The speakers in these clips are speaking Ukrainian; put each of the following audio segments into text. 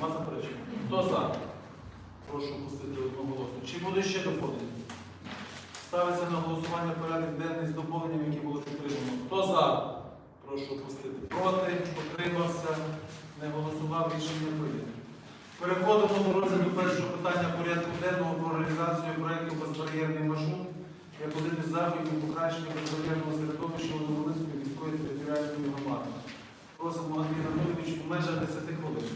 Нема заперечень? Хто за? Прошу пустити одноголосно. Чи буде ще доповнення? Ставиться на голосування порядок денний з доповненням, які були підтримано. Хто за? Прошу пустити. Проти? Утримався? Не голосував. Рішення прийнято. Переходимо до розгляду першого питання порядку денного про реалізацію проєкту «Безбар'єрний маршрут» як один із заходів покращення безбар'єрного середовища Володимирської міської територіальної громади. Просимо Андрій Анатолійович в межах 10 хвилин.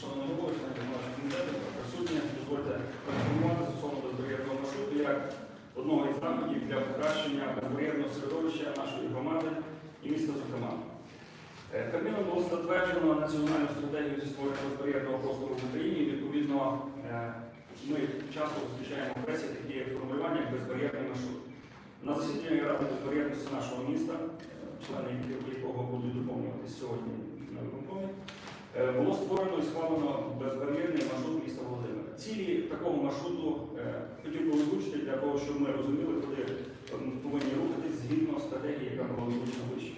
Шановні голови, члени нашого комітету, присутні, дозвольте проінформувати стосовно безбар'єрного маршруту як одного із заходів для покращення безбар'єрного середовища нашої громади і міста зокрема. Е, Кабміном було затверджено національну стратегію зі створення безбар'єрного простору в Україні. Відповідно, е, ми часто зустрічаємо в пресі такі формулювання, як безбар'єрний маршрут. На засіданні Ради безбар'єрності нашого міста, е, члени якого будуть доповнюватися сьогодні на виконкомі, Е, Було створено і схвалено безбар'єрний маршрут міста Володимира. Цілі такого маршруту е, хотів би озвучити для того, щоб ми розуміли, куди ми повинні рухатись згідно стратегії, яка була озвучена вище.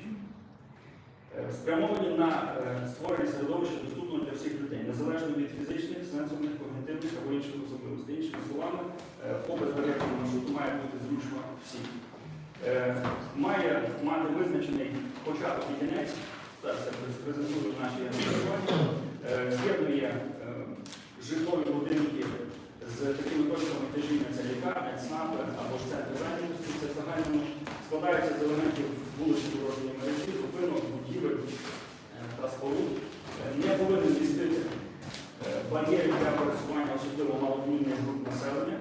Е, Спрямовані на е, створення середовища доступного для всіх людей, незалежно від фізичних, сенсорних, когнітивних або інших особливостей. Іншими словами, е, по безбар'єрному маршруту має бути зручно всім. Е, Має мати визначений початок і кінець. Зараз я наші налаштування. Е, З'єднує е, житлові будинки з такими точками тяжіння, це лікарня, ЦНАПи або ж центр зайнятості. Це загально складається з елементів вуличної дорожньої мережі, зупинок, будівель е, та споруд. Не повинен містити бар'єрів для пересування особливо маломільних груп населення.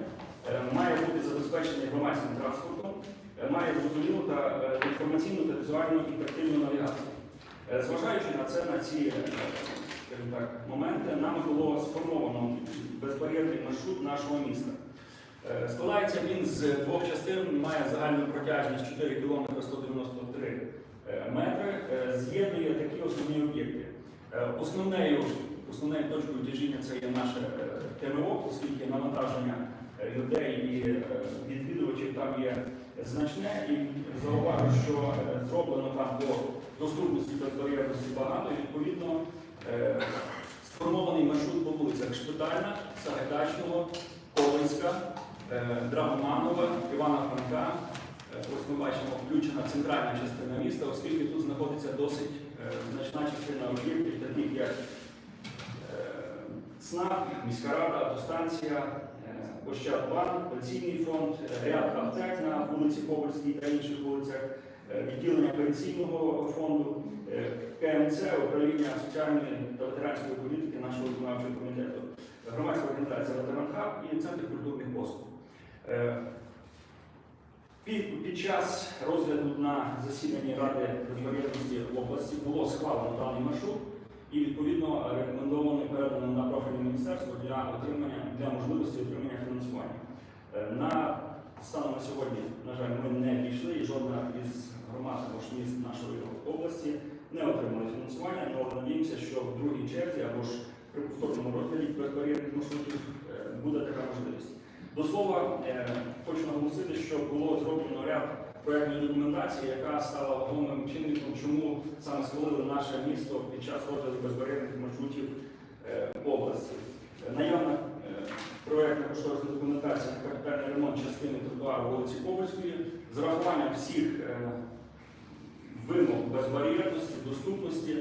Має бути забезпечений громадським транспортом, має зрозумілу та інформаційну та візуальну і тактильну навігацію. Е, Зважаючи на це, на ці так, моменти, нами було сформовано безбар'єрний маршрут нашого міста. Е, Складається він з двох частин, має загальну протяжність 4 км 193 е, метри, Е, з'єднує такі основні об'єкти. Основною, основною точкою тяжіння це є наше ТМО, оскільки навантаження людей і відвідувачів там є значне, і зауважу, що зроблено там по доступності безбар'єрності багато, і відповідно е, сформований маршрут по вулицях Шпитальна, Сагайдачного, Колинська, е, Драгоманова, Івана Франка. Е, Ось ми бачимо включена центральна частина міста, оскільки тут знаходиться досить значна частина об'єктів, таких як ЦНАП, міська рада, автостанція, Ощадбанк, пенсійний фонд, ряд аптек на вулиці Ковальській та інших вулицях, відділення пенсійного фонду, е, КМЦ, управління соціальної та ветеранської політики нашого виконавчого комітету, громадська організація Ветеран Хаб і Центр культурних послуг. Е, Під, під час розгляду на засіданні Ради безбар'єрності області було схвалено даний маршрут і відповідно рекомендовано передано на профільне міністерство для отримання для можливості отримання фінансування. Е, На станом на сьогодні, на жаль, ми не дійшли, і жодна із громад або ж міст нашої області не отримали фінансування, але надіємося, що в другій черзі або ж при повторному розгляді безбар'єрних маршрутів е, буде така можливість. До слова, е, хочу наголосити, що було зроблено ряд проєктної документації, яка стала вагомим чинником, чому саме схвалили наше місто під час розгляду безбар'єрних маршрутів е, області. Наявна проєктна кошторисна документація на капітальний ремонт частини тротуару вулиці Ковальської з урахуванням всіх вимог безбар'єрності, доступності.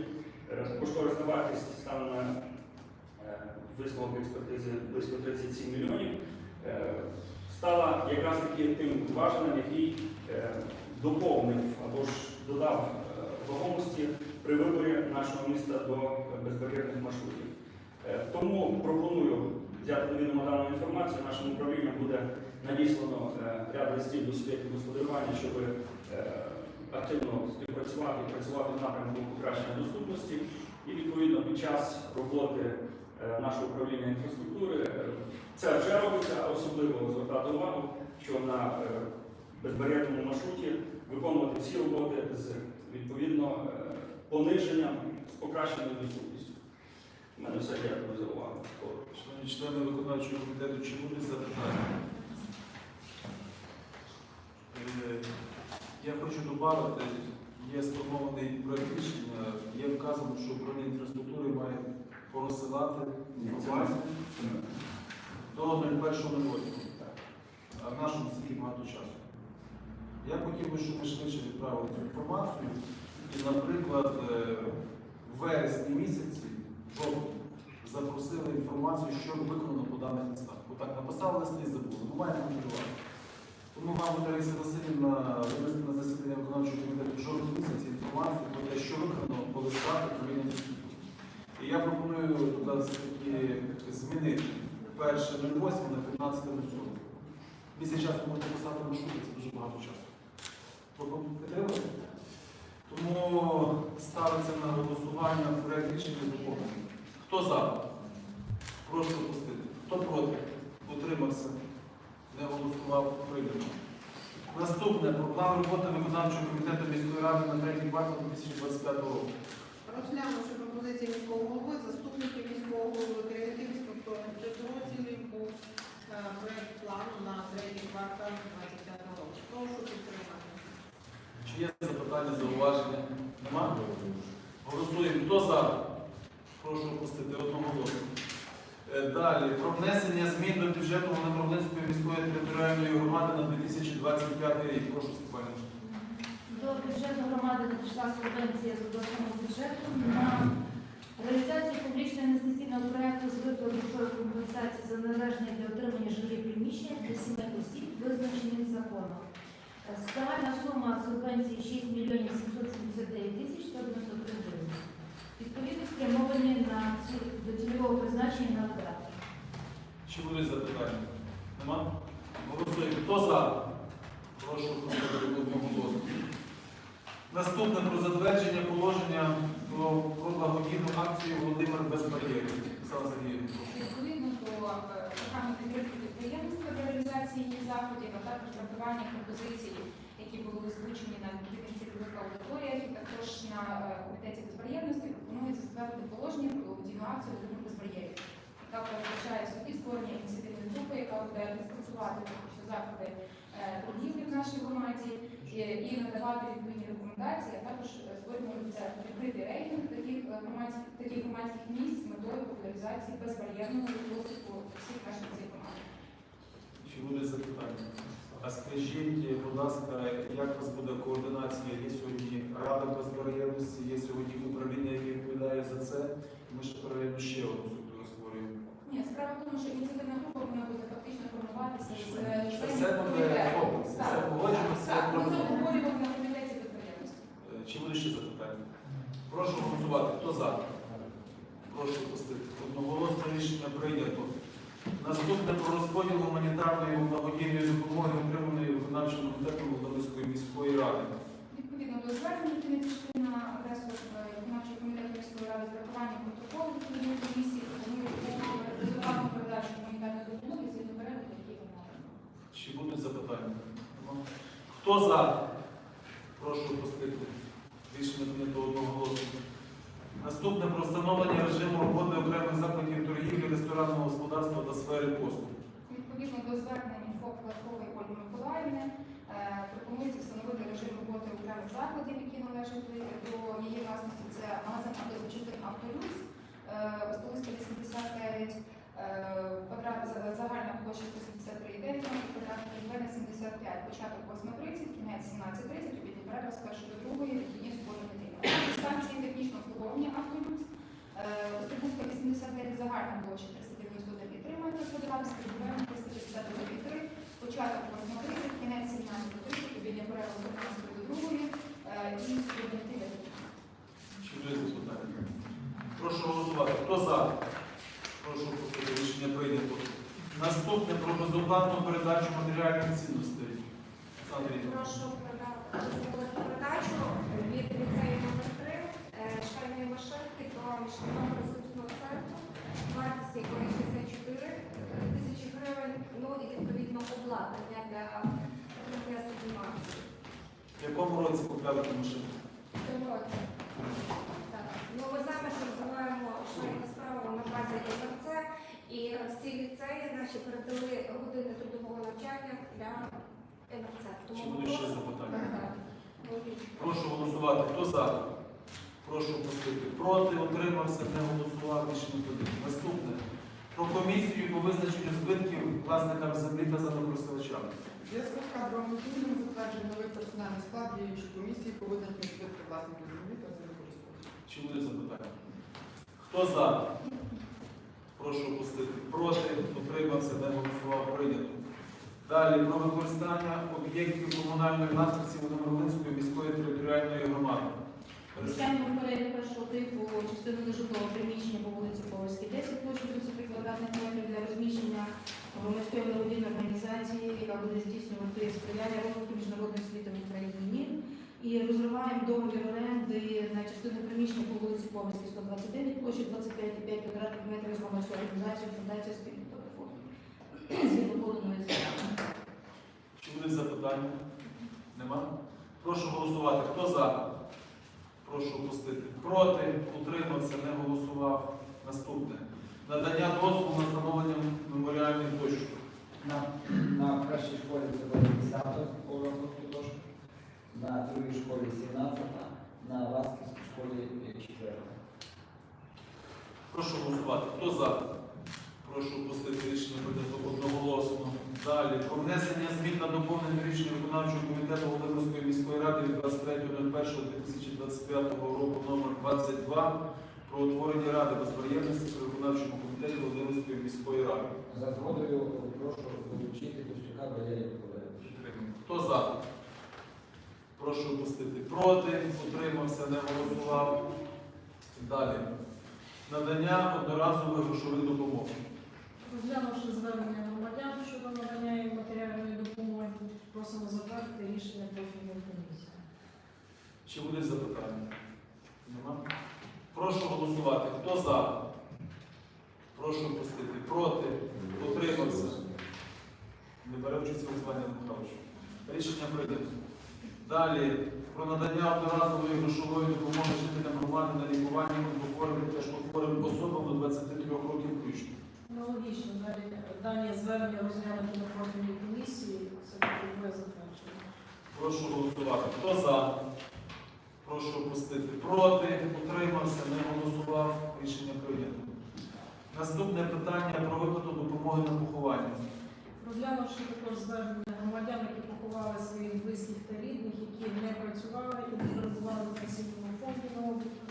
Е, Кошторисна вартість стане на е, висновок експертизи близько 37 мільйонів. Е, Стала якраз таки тим важелем, який е, доповнив або ж додав е, вагомості при виборі нашого міста до безбар'єрних маршрутів. Е, Тому пропоную взяти до дану інформацію. Нашому управлінню буде надіслано е, ряд листів до суб'єктів господарювання, щоб е, активно співпрацювати і працювати в напрямку покращення доступності. І відповідно під час роботи е, нашого управління інфраструктури е, це вже робиться, а особливо звертати увагу, що на е, безбар'єрному маршруті виконувати всі роботи з відповідно пониженням, з покращеною доступністю. У мене все дякую за увагу. Шановні члени виконавчого комітету, чи будуть запитання? Я хочу додати, є сформований проект рішення, є вказано, що управління інфраструктури має порозсилати інформацію до 01.08. А в нашому стільки багато часу. Я хотів би, щоб ми швидше відправили цю інформацію. І, наприклад, е, в вересні місяці, жовтні, запросили інформацію, що виконано по даних містах. Бо так написали листи і забули. Ми маємо контролювати. Тому, мабуть, Лариса Васильівна винести на засідання виконавчого комітету жовтні місяці інформацію про те, що виконано по листах управління. І я пропоную туди змінити перше 08 на 15 07. Місяць часу можна писати маршрути, це дуже багато часу. Пропон- Тому ставиться на голосування проект рішення доповненням. Хто за? Прошу пустити. Хто проти? Утримався. Не голосував прийнято. Наступне про план роботи виконавчого комітету міської ради на третій квартал 2025 року. Розглянувши пропозиції міського голови, заступників міського голови, керівників інспекторів підрозділів був е, проект плану на третій квартал 25 року. Прошу підтримати. Чи є запитання, зауваження? Нема? Голосуємо. Хто за? Прошу опустити одноголосно. Е, Далі. Про внесення змін до бюджету Володимирської міської територіальної громади на 2025 рік. Прошу, Степанівна. До бюджету громади надійшла субвенція з обласного бюджету на реалізацію публічного інвестиційного проєкту з виплат грошової компенсації за належні для отримання жилих приміщень для сімей осіб, визначених законом. Е, Загальна сума субвенції 6 мільйонів 779 тисяч 193 гривень. Відповідно спрямовані на до цільового призначення на. Чи будуть запитання? Нема? Голосуємо. Хто за? Прошу поставити одноголосно. Наступне про затвердження положення про, благодійну акцію Володимир без бар'єрів. Оксана Відповідно до е, програми підтримки підприємства для реалізації їх заходів, а також врахування пропозицій, які були озвучені на цільових аудиторіях, і також на е, комітеті безбар'єрності пропонується затвердити положення про благодійну акцію «Володимир без бар'єрів», яка передбачає собі створення ініціативної групи, яка буде фактично заходи е, торгівлі в нашій громаді і, надавати відповідні рекомендації, а також е, створюється відкритий рейтинг таких е, громадських таких громадських місць з метою популяризації безбар'єрного доступу всіх мешканців громади. Чи будуть запитання? А скажіть, будь ласка, як у вас буде координація? Є сьогодні рада безбар'єрності, є сьогодні управління, яке відповідає за це. Ми ще паралельно ще одну. Ні, справа в тому, що ініціативна група вона буде фактично формуватися з все буде комплекс, все погоджено, все Так, ми це обговорювали на комітеті підприємництва. Е, Чи буде ще запитання? Прошу голосувати. Хто за? Прошу пустити. Одноголосно рішення прийнято. Наступне про розподіл гуманітарної благодійної допомоги, отриманої виконавчим комітетом Володимирської міської ради. Відповідно до звернень, які надійшли на адресу е, виконавчого комітету міської ради з врахуванням протоколу Чи будуть запитання? Хто за? Прошу пустити. Рішення прийнято одноголосно. Наступне про встановлення режиму роботи окремих закладів торгівлі, ресторанного господарства та сфери послуг. Відповідно до звернень ФОП Латкової Ольги Миколаївни, е, пропонується встановити режим роботи окремих закладів, які належать до її власності. Це магазин автозапчастин «Автолюкс», е, Остолицька 89, е, квадрат за- загальна площа 173,9 метрів квадратних, двері 75, початок 8.30, кінець 17.30, обідній перерва з першої до другої, вихідні суботи неділя. Станції технічного обслуговування «Автолюкс», Островська 89, загальна площа 391,3 метри квадратних, підбираємо 359,3, початок 8.30, кінець 17.30, обідня перерва з 11 до 2 і субота неділя. Чи буде запитання? Прошу голосувати. Хто за? Прошу пустити. Рішення прийнято. Наступне про безоплатну передачу матеріальних цінностей. Прошу передачу від ліцею номер 3 шкальної машинки до міжнародного ресурсного центру, вартість якої 64 тисячі гривень, ну і відповідно обладнання для для. В якому році купляли машину? В цьому році. Так. Ну, ми знаємо, що розвиваємо швейну справу на базі ЄКЦ, і всі ліцеї наші передали години трудового навчання для НРЦ. Чи Тому буде ще запитання? Прошу голосувати. Хто за? Прошу пустити. Проти, утримався, не голосував. Рішення прийнято. Наступне. Про комісію по визначенню збитків власникам землі та землекористувачам. В зв'язку з кадровим змінами затверджує новий персональний склад діючої комісії по визначенню збитків власників землі та землекористувачів. Чи буде запитання? Хто за? Прошу пустити. Проти, утримався, не голосував. Прийнято. Далі про використання об'єктів комунальної власності Володимир-Волинської міської територіальної громади. Розглянемо перелік першого типу частину нежитлового приміщення по вулиці Павловській, 10 площі 30 квадратних метрів для розміщення громадської благодійної організації, яка буде здійснювати сприяння розвитку міжнародної освіти в Україні. І розриваємо договір оренди на частину приміщення по вулиці Павловській, 129 площі 25,5 квадратних метрів з громадською організацією Фундація спільного телефону. Згідно поданої заяви. Чи будуть запитання? Нема? Прошу голосувати. Хто за? Прошу пустити. Проти, утримався, не голосував. Наступне. Надання дозволу на встановлення меморіальних дощок. На, на першій школі це буде 10 уроку художку, на другій школі 17, на Васківській школі 4. Прошу голосувати. Хто за? Прошу пустити рішення одноголосно. Далі. Про внесення змін та доповнення рішення виконавчого комітету Володимирської міської ради від 23.01.2025 року номер 22 про утворення ради безбар'єрності при виконавчому комітеті Володимирської міської ради. За згодою прошу долучити Костюка Валерія Миколаївича. Хто за? Прошу пустити. Проти, утримався, не голосував. Далі. Надання одноразової грошових допомог. Розглянувши звернення громадян щодо надання їм матеріальної допомоги, просимо затвердити рішення профільної комісії. Чи будуть запитання? Нема? Прошу голосувати. Хто за? Прошу пустити. Проти, утримався. Не бере участь у голосуванні Михайлович. Рішення прийнято. Далі. Про надання одноразової грошової допомоги жителям громади на лікування онкохворим та тяжкохворим особам до 23 років включно. Аналогічно далі дані звернення розглянути на профільній комісії, це буде затверджено. Прошу голосувати. Хто за? Прошу пустити. Проти, утримався, не голосував. Рішення прийнято. Наступне питання про виплату допомоги на поховання. Розглянувши також звернення громадян, які поховали своїх близьких та рідних, які не працювали і не перебували в пенсійному фонді на обліку,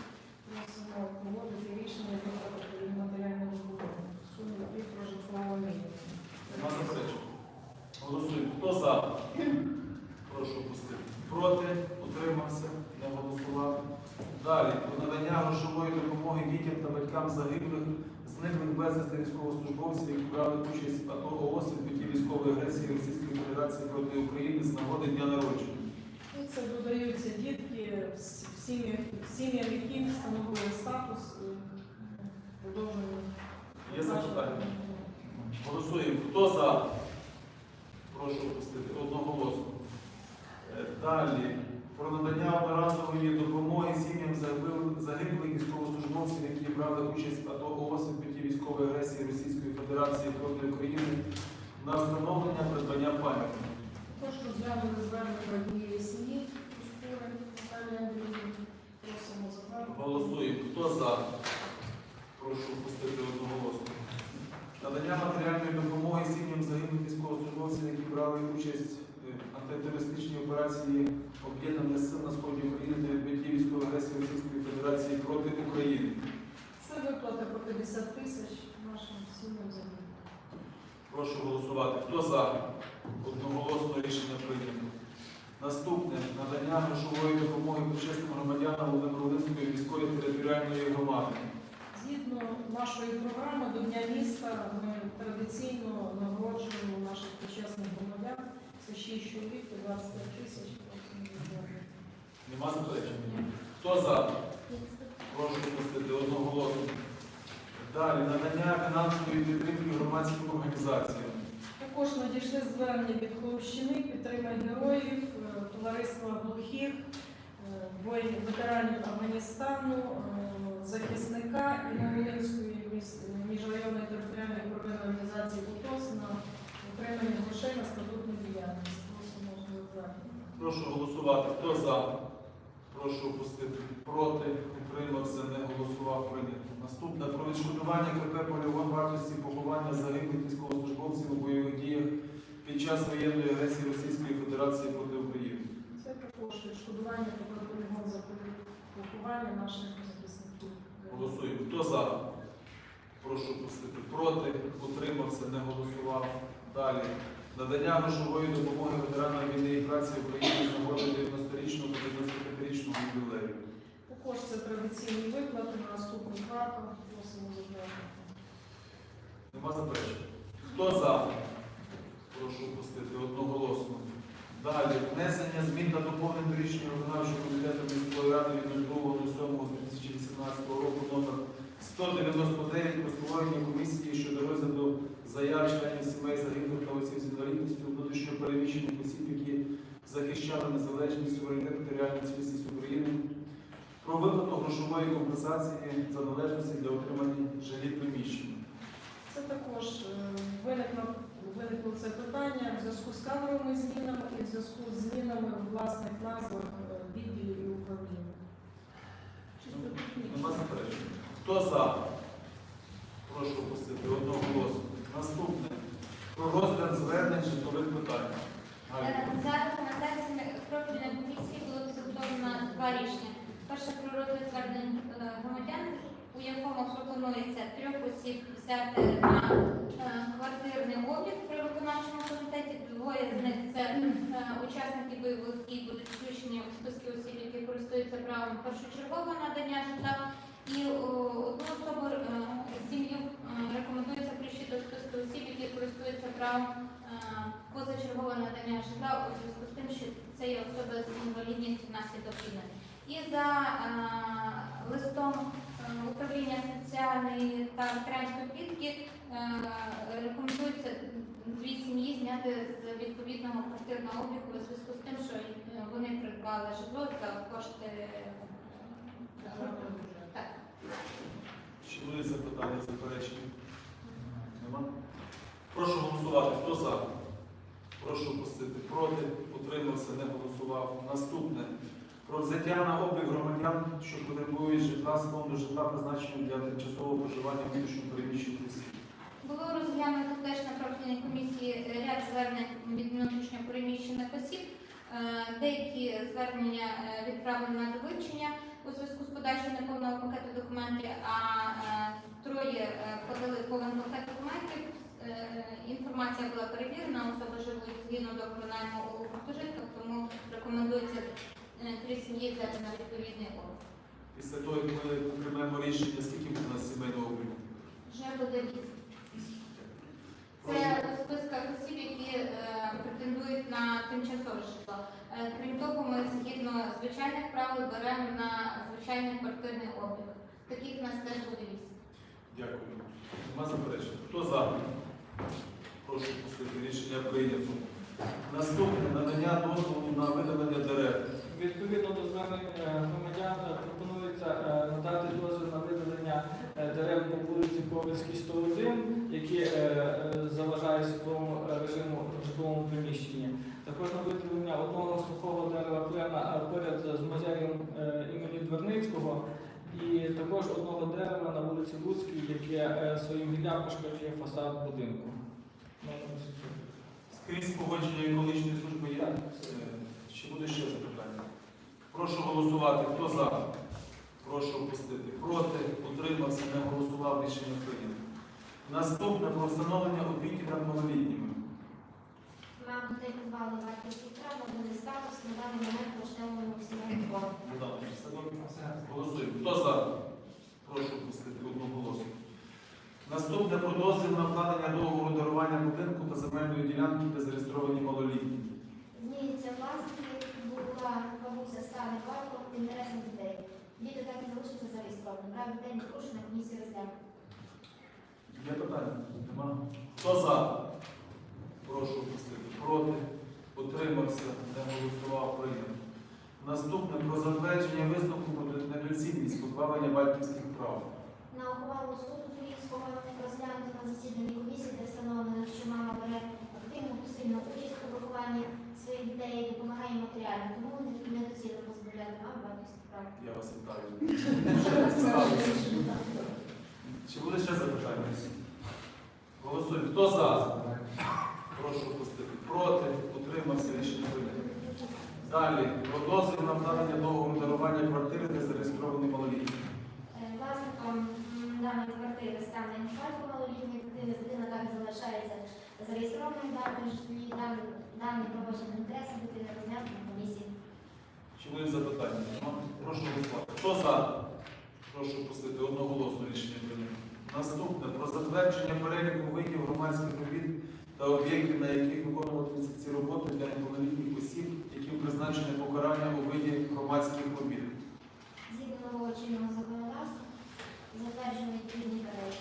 просимо погодити рішення виплати їм матеріальної в Сумі пів прожиткового мінімуму. Голосуємо. Хто за? Прошу пустити. Проти, утримався, не голосував. Далі. Про надання грошової допомоги дітям та батькам загиблих, зниклих безвісти військовослужбовців, які брали участь в АТО ООС в путі військової агресії Російської Федерації проти України з нагоди дня народження. Це додаються дітки, в сім'ях встановили статус е, продовжуємо. Є запитання? Голосуємо. Хто за? Прошу пустити. Одноголосно. Е, Далі. Про надання одноразової допомоги сім'ям загиблих- військовослужбовців, які брали участь в АТО ООС в путі військової агресії Російської Федерації проти України на встановлення придбання пам'ятника. Також розглянули звернення однієї сім'ї. Голосуємо. Хто за? Прошу пустити одноголосно. Надання матеріальної допомоги сім'ям загиблих військовослужбовців, які брали участь е, в антитерористичній операції об'єднаних сил на сході України та відбитті військової агресії Російської Федерації проти України. Це виплата по 50 тисяч нашим сім'ям загиблих. Прошу голосувати. Хто за? Одноголосно рішення прийнято. Наступне надання грошової допомоги почесним громадянам Володимир-Волинської міської територіальної громади. Згідно нашої програми до Дня міста ми традиційно нагороджуємо наших почесних громадян. Це 6 чоловік по 25 тисяч. Нема заперечень? Хто за? Прошу пустити одноголосно. Далі надання фінансової підтримки громадським організаціям. Також надійшли звернення від Хлопщини, підтримай героїв, е, товариства глухих, е, воїнів ветеранів Афганістану, е, захисника і Новолинської міс- міжрайонної територіальної первинної організації УТОС на отримання грошей на статутну діяльність. Прошу голосувати. Хто за? Прошу опустити. Проти. Утримався. Не голосував. Прийнято. Наступне про відшкодування КП «Полігон» вартості поховання загиблих військовослужбовців у бойових діях під час воєнної агресії Російської Федерації проти України. Це також відшкодування по полігон за поховання наших захисників. Голосуємо. Хто за? Прошу пустити. Проти. Утримався. Не голосував. Далі. Надання грошової допомоги ветеранам війни і праці України з нагоди 90-річного та 95-річного ювілею. Також це традиційні виплати на наступний квартал. Просимо затвердити. Нема заперечень. Хто за? Прошу пустити одноголосно. Далі. Внесення змін та доповнень до рішення виконавчого комітету міської ради від 02.07.2018 року номер 199 про комісії щодо розгляду заяв членів сімей загиблих та осіб з інвалідністю внутрішньо переміщених осіб, які захищали незалежність, суверенітет територіальну цілісність України, про виплату грошової компенсації за належності для отримання жилі приміщень. Це також е, виникло, виникло це питання в зв'язку з кадровими змінами і в зв'язку з змінами в власних назвах е, відділів і управління. Технічно. Нема заперечень. Хто за? Прошу опустити одноголосно. Наступне. Про розгляд звернень житлових питань. Е, За рекомендаціями профільної комісії було підготовлено два рішення. Перше про розгляд звернень е, громадян, у якому пропонується трьох осіб взяти на е, квартирний облік при виконавчому комітеті. Двоє з них це учасники бойових дій будуть включені у списки осіб, які користуються правом першочергового надання житла. І одну особу сім'ю рекомендується включити до списку осіб, які користуються правом позачергове надання житла у зв'язку з тим, що це є особа з інвалідністю внаслідок війни. І за е, листом е, управління соціальної та ветеранської політики е, рекомендується дві сім'ї зняти з відповідного квартирного обліку у зв'язку з тим, що е, вони придбали житло за кошти. е, Так. Чи були запитання, заперечення? Нема? Прошу голосувати. Хто за? Прошу опустити. Проти. Утримався, не голосував. Наступне. Про взяття на облік громадян, що потребують житла з фонду житла, призначеного для тимчасового проживання внутрішньо переміщених осіб. Було розглянуто теж на профільній комісії ряд звернень від внутрішньо переміщених осіб. Е, Деякі звернення е, відправлені на довивчення у зв'язку з подачею неповного пакету документів, а е, троє подали повний пакет документів. Е, Інформація була перевірена, особи живуть згідно до кримінального гуртожитку, тому рекомендується е, три сім'ї взяти на відповідний облік. Після того, як ми приймемо рішення, скільки буде у нас сімейного обліку? Вже буде вісім. Це у списках осіб, які е, претендують на тимчасове житло. Е, крім того, ми згідно звичайних правил беремо на звичайний квартирний облік. Таких нас теж буде вісім. Дякую. Нема заперечень. Хто за? Прошу пустити. Рішення прийнято. Наступне надання дозволу на видалення дерев. Відповідно до звернень е, громадян е, пропонується е, надати дозвіл на видалення дерев по вулиці Ковальській 101, які заважають світловому е, режиму житловому приміщенні. Також на видалення одного сухого дерева клена поряд з музеєм імені Дверницького. І також одного дерева на вулиці Луцькій, е, своїм гіллям пошкоджує фасад будинку. Скрізь погодження екологічної служби є. Е, Чи буде ще запитання? Прошу голосувати. Хто за? Прошу опустити. Проти. Утримався, не голосував. Рішення прийнято. Наступне про встановлення опіки над малолітніми. Нам дітей позбавили батьківських прав, один статус на даний момент влаштованому в сімейному фонді. Богдан, все добре? Голосуємо. Хто за? Прошу пустити одноголосно. Наступне про дозвіл на вкладення договору дарування будинку та земельної ділянки, де зареєстровані малолітні. Змінюється власники, була бабуся стане батьком в інтересах дітей. Діти так і залишаться зареєстровані. Прав дітей не порушено, комісія розгляне. Є питання? Нема? Хто за? Прошу пустити. Проти. Утримався. Не голосував. Прийнято. Наступне про затвердження висновку про недоцільність позбавлення батьківських прав. На ухвалу суду Київського розглянути на засіданні комісії, де встановлено, що мама бере активну посильну участь у вихованні своїх дітей і допомагає матеріально, тому недоцільно позбавляти мам батьківських. Правильно. Я вас вітаю. Чи буде ще запитання? Голосуємо. Хто за? Прошу пустити. Проти. Утримався. Рішення прийнято. Далі. Про дозвіл на вкладення договору дарування квартири, де зареєстрований малолітній. Е, Власником даної квартири стане батько малолітньої дитини, дитина так залишається зареєстрованою в даному житлі, дан- дані проваджені інтереси дитини розглянути на комісії. Чи будуть запитання? Прошу голосувати. Хто за? Прошу пустити одноголосно рішення прийнято. Наступне про затвердження переліку видів громадських робіт та об'єктів, на яких виконуватимуться ці роботи для неповнолітніх осіб, які призначені покарання у виді громадських робіт. Згідно чинного законодавства, затверджено відповідні перелік.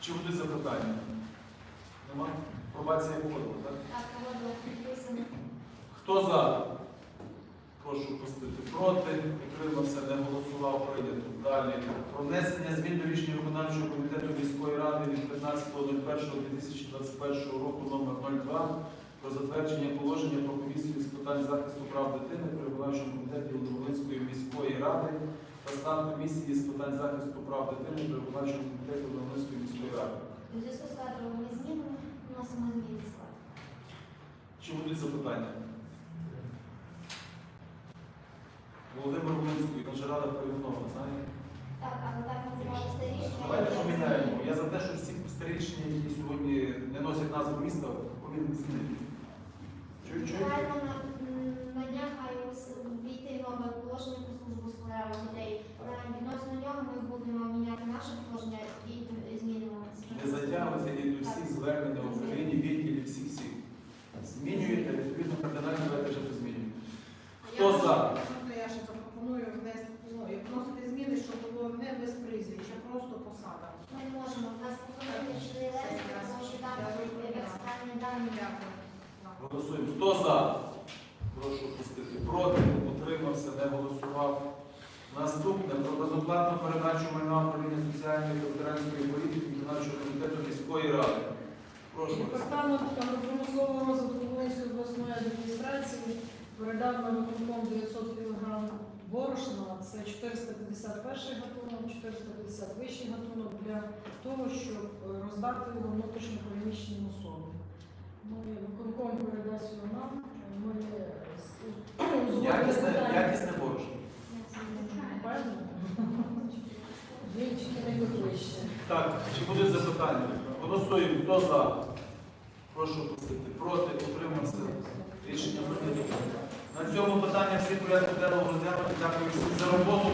Чи будуть запитання? Нема? Пробація погодила, так? Так, підписано. Хто за? Прошу пустити. Проти. Утримався, не голосував. Прийнято. Далі. Про внесення змін до рішення виконавчого комітету міської ради від 15.01.2021 року номер 02 про затвердження положення про комісію з питань захисту прав дитини при виконавчому комітеті Володимирської міської ради та стан комісії з питань захисту прав дитини при виконавчому комітеті Володимирської міської ради. У зв'язку з кадровими змінами вносимо зміни склад. Чи будуть запитання? Володимир Волинський, наша рада перейменована, знаєте? Так, але так називалося рішення. Давайте поміняємо. Я за те, що всі старі рішення, які сьогодні не носять назву міста, повинні змінити. Чую, чую? Реально на, на днях ус- війти нове положення про службу. Е, Відносно нього ми будемо міняти наше положення і змінимо. Не затягуйте і до всіх звернення в Україні, відділі всіх всіх. Змінюєте, відповідно, кардинально давайте вже змінюємо. Хто Я за? Я ще запропоную внести, ну, і вносити зміни, щоб було не без прізвища, просто посада. Ми не можемо. У нас члени лист, тому що там екстремальні дані. Дякую. Голосуємо. Хто за? Прошу пустити. Проти, утримався, не голосував. Наступне про безоплатну передачу майна управління соціальної та ветеранської політики виконавчого комітету міської ради. Прошу. Департамент промислового розвитку Волинської обласної адміністрації передав на виконком 900 кг борошна, це 451 гатунок, 450 вищий гатунок для того, щоб е, роздати його внутрішньо переміщеним особам. Ми виконком передасть його нам, ми Якісне, якісне борошно. Так, чи будуть запитання? Голосуємо. Хто за? Прошу пустити. Проти, утримався. Рішення прийнято. На цьому питання всі порядку денного розглянути. Дякую всім за роботу.